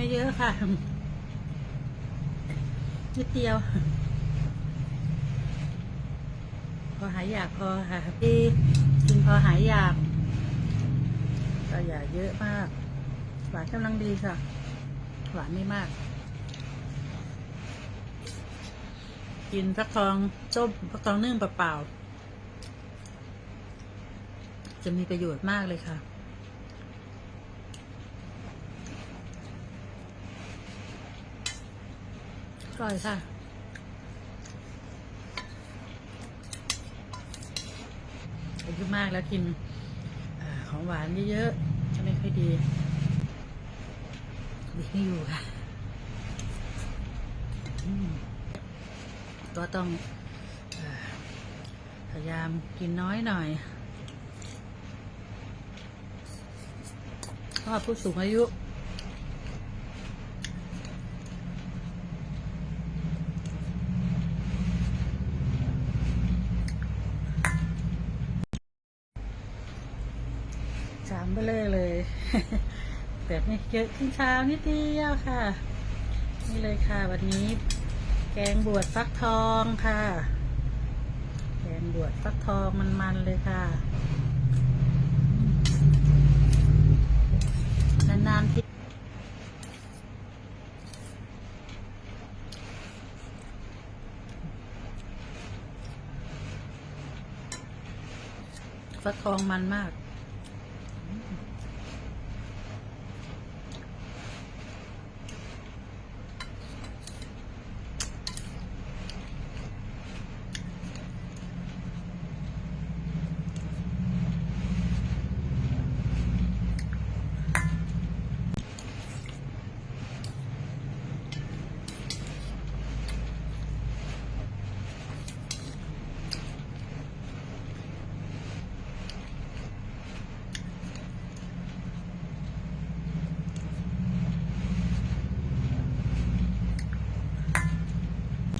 ไม่เยอะค่ะ นิดเดียว พอหายอยากพอค่ะพี่กินพอหายอยากก็อย่าเยอะมาก หวานกำลังดีค่ะ หวานไม่มาก กินฟักทองส้มฟักทองนึ่งเปล่าๆจะมีประโยชน์มากเลยค่ะ ร่อยค่ะ อายุมากแล้วกินอของหวานเยอะๆจะไม่ค่อยดีดีไม่อยู่ค่ะก็ต้องพยายามกินน้อยหน่อยเพราะผู้สูงอายุ สามเบลอเลย แบบนี้ เยอะขึ้นเช้านิดเดียวค่ะ นี่เลยค่ะวันนี้ แกงบวชฟักทองค่ะ แกงบวชฟักทองมันๆเลยค่ะนานๆทีฟักทองมันมาก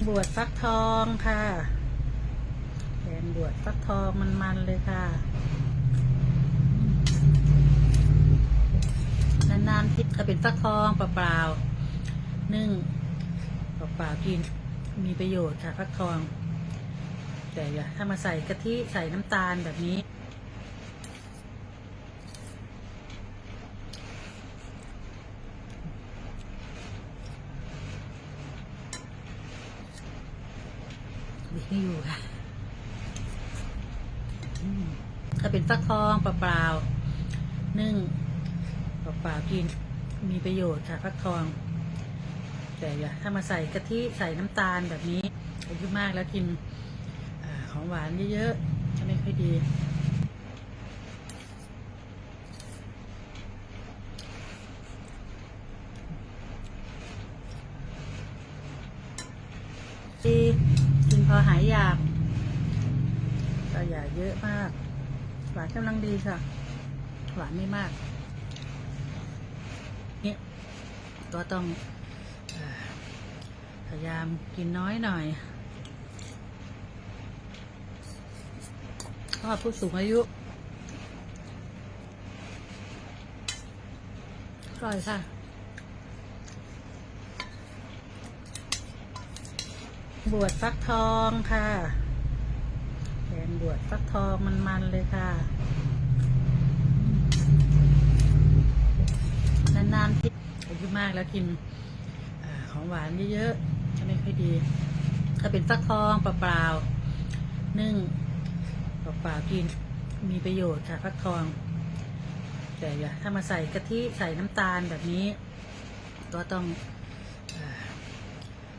บวชฟักทองค่ะแกงบวชฟักทองมันๆเลยค่ะ นานๆทิถ้าเป็นฟักทองเปล่าๆนึ่งเปล่าๆกินมีประโยชน์ค่ะฟักทอง แต่อย่าถ้ามาใส่กะทิใส่น้ำตาลแบบนี้ ดีไม่อยู่ค่ะอืม ถ้าเป็นฟักทองเปล่าๆนึ่งเปล่าๆกินมีประโยชน์ค่ะฟักทอง แต่อย่าถ้ามาใส่กะทิใส่น้ำตาลแบบนี้อายุมากแล้วกินอของหวานเยอะๆจะไม่ค่อยดีดีกินพอหายอยาก อย่าเยอะมาก หวานกำลังดีค่ะ หวานไม่มาก เนี่ยก็ต้องพยายามกินน้อยหน่อยเพราะว่าผู้สูงอายุอร่อยค่ะบวชฟักทองค่ะ แกงบวชฟักทองมันๆเลยค่ะ นานๆทีอายุมากแล้วกินอของหวานเยอะๆจะไม่ค่อยดี ถ้าเป็นฟักทองเปล่าๆนึ่งเปล่าๆกินมีประโยชน์ค่ะฟักทอง แต่อย่าถ้ามาใส่กะทิใส่น้ำตาลแบบนี้ ก็ต้องอ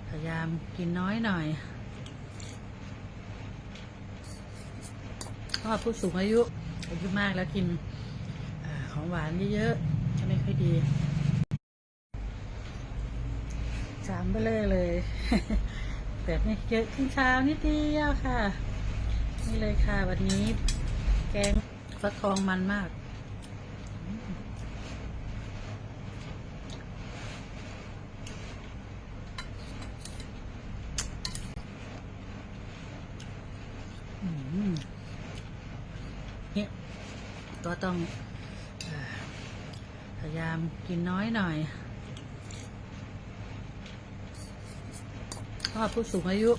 พยายามกินน้อยหน่อย เพราะว่าผู้สูงอายุอายุมากแล้วกินอของหวานเยอะๆจะไม่ค่อยดีสามเบลอเลยแบบนี้เยอะขึ้นเช้านิดเดียวค่ะ นี่เลยค่ะ วันนี้แกงฟักทองมันมาก ก็ต้องพยายามกินน้อยหน่อยเพรผู้สูงอายุ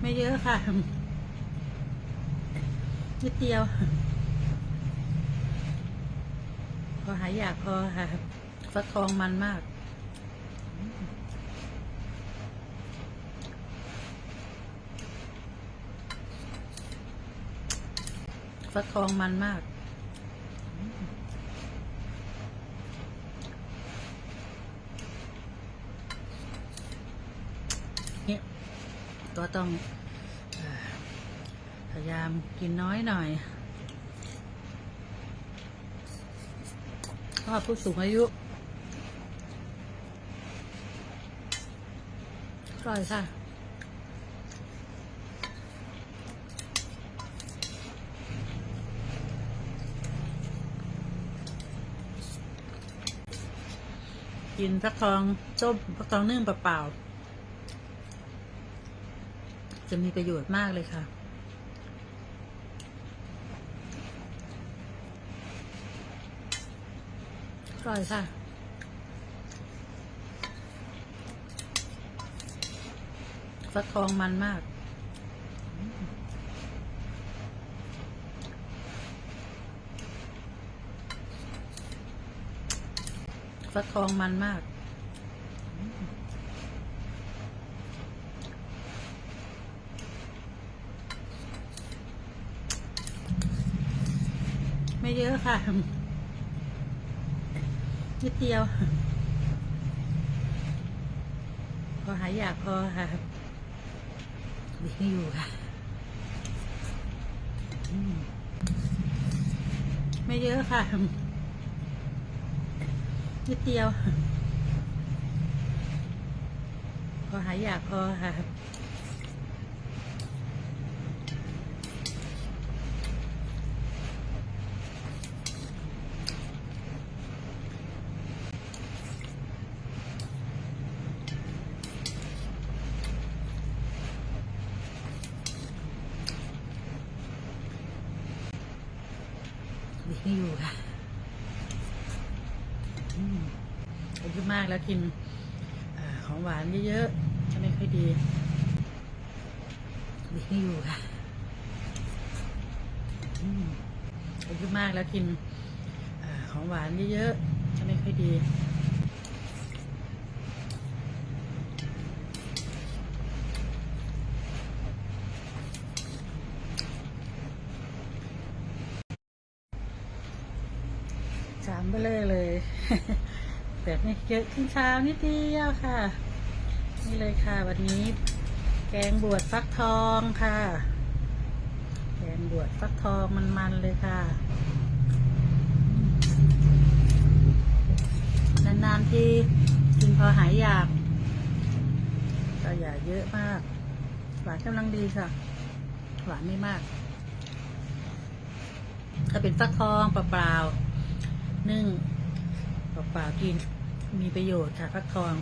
ไม่เยอะค่ะ นิดเดียว พอหายอยากพอค่ะฟักทองมันมาก ฟักทองมันมาก เนี่ยก็ต้องพยายามกินน้อยหน่อยเพราะผู้สูงอายุอร่อยค่ะ กินฟักทองส้มฟักทองนึ่งเปล่าๆจะมีประโยชน์มากเลยค่ะ อร่อยค่ะฟักทองมันมาก ฟักทองมันมาก ไม่เยอะค่ะ นิดเดียว พอหายอยากพอค่ะดีไม่อยู่ค่ะ ไม่เยอะค่ะ นิดเดียว พอหายอยากพอค่ะดีไม่อยู่ค่ะ อืม อายุมากแล้วกินอของหวานเยอะๆจะไม่ค่อยดีดีไม่อยู่ค่ะอืมอายุมากแล้วกินอของหวานเยอะๆจะไม่ค่อยดีสามเบลอเลย แบบนี้เยอะขึ้นเช้านิดเดียวค่ะ นี่เลยค่ะ วันนี้ แกงบวชฟักทองค่ะ แกงบวชฟักทองมันๆเลยค่ะ นานๆที่กินพอหายอยากก็อย่าเยอะมาก หวานกำลังดีค่ะ หวานไม่มาก ถ้าเป็นฟักทองเปล่าๆนึ่งเปล่าๆกิน มีประโยชน์ค่ะฟักทอง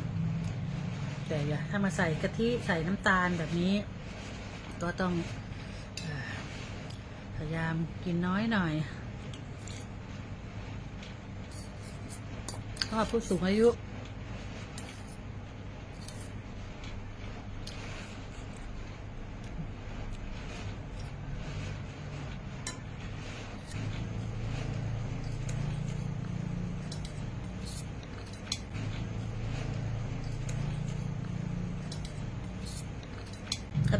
แต่อย่าถ้ามาใส่กะทิใส่น้ำตาลแบบนี้ ก็ต้องพยายามกินน้อยหน่อยเพราะผู้สูงอายุ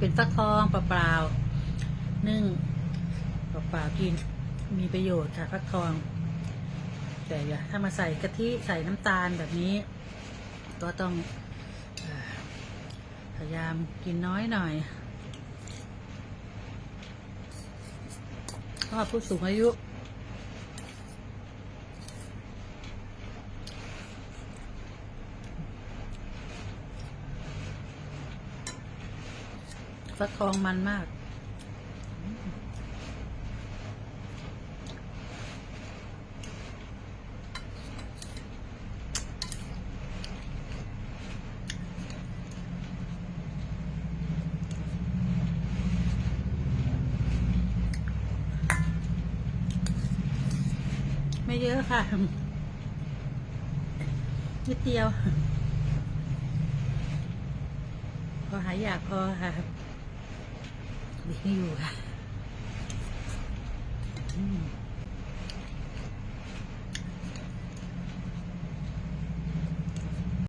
เป็นฟักทองเปล่าๆนึ่งเปล่าๆกินมีประโยชน์ค่ะฟักทอง แต่อย่าถ้ามาใส่กะทิใส่น้ำตาลแบบนี้ ก็ต้องพยายามกินน้อยหน่อยเพราะผู้สูงอายุ ฟักทองมันมาก ไม่เยอะค่ะ นิดเดียวพพอหายอยากพอค่ะ ดีอยู่ค่ะ